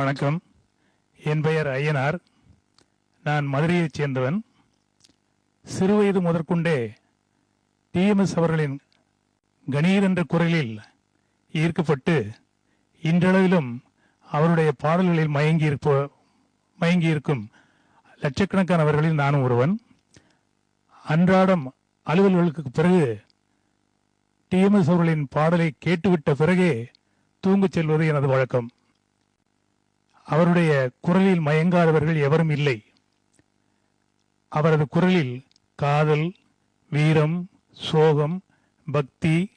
வணக்கம். என் பெயர் ஐயனார். நான் மதுரையைச் சேர்ந்தவன். சிறுவயது முதற்கொண்டே டிஎம்எஸ் அவர்களின் கணீர் என்ற குரலில் ஈர்க்கப்பட்டு இன்றளவிலும் அவருடைய பாடல்களில் மயங்கி மயங்கியிருக்கும் லட்சக்கணக்கானவர்களில் நானும் ஒருவன். அன்றாடம் அலுவல்களுக்கு பிறகு டிஎம்எஸ் அவர்களின் பாடலை கேட்டுவிட்ட பிறகே தூங்கச் செல்வது எனது வழக்கம். அவருடைய குரலில் மயங்காதவர்கள் எவரும் இல்லை. அவரது குரலில் காதல் வீரம் சோகம் பக்தி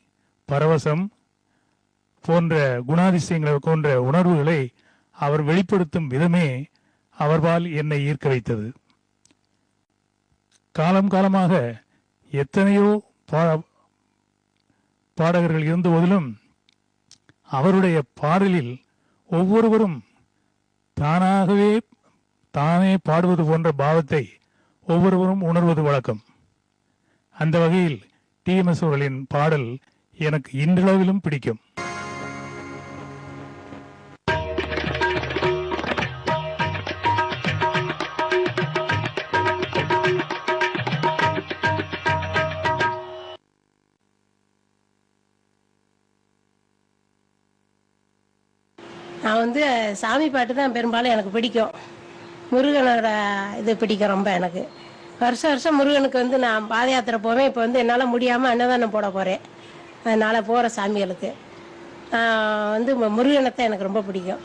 பரவசம் போன்ற குணாதிசயங்களை போன்ற உணர்வுகளை அவர் வெளிப்படுத்தும் விதமே அவர்பால் என்னை ஈர்க்க வைத்தது. காலம் காலமாக எத்தனையோ பா- பாடகர்கள் இருந்த போதிலும் அவருடைய பாடலில் ஒவ்வொருவரும் தானாகவே தானே பாடுவது போன்ற பாவத்தை ஒவ்வொருவரும் உணர்வது வழக்கம். அந்த வகையில் டிஎம்எஸ் அவர்களின் பாடல் எனக்கு இன்றளவிலும் பிடிக்கும். நான் வந்து சாமி பாட்டு தான் பெரும்பாலும் எனக்கு பிடிக்கும். முருகனோட இது பிடிக்கும் ரொம்ப எனக்கு. வருஷம் வருஷம் முருகனுக்கு வந்து நான் பாத யாத்திரை போவேன். இப்போ வந்து என்னால் முடியாமல் அன்னதானம் போட போகிறேன் அதனால் போகிற சாமிகளுக்கு. வந்து முருகனை தான் எனக்கு ரொம்ப பிடிக்கும்.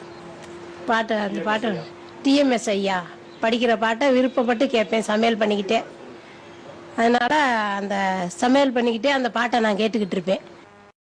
பாட்டு அந்த பாட்டு டிஎம்எஸ் ஐயா. படிக்கிற பாட்டை விருப்பப்பட்டு கேட்பேன் சமையல் பண்ணிக்கிட்டே. அதனால் அந்த சமையல் பண்ணிக்கிட்டே அந்த பாட்டை நான் கேட்டுக்கிட்டு இருப்பேன்.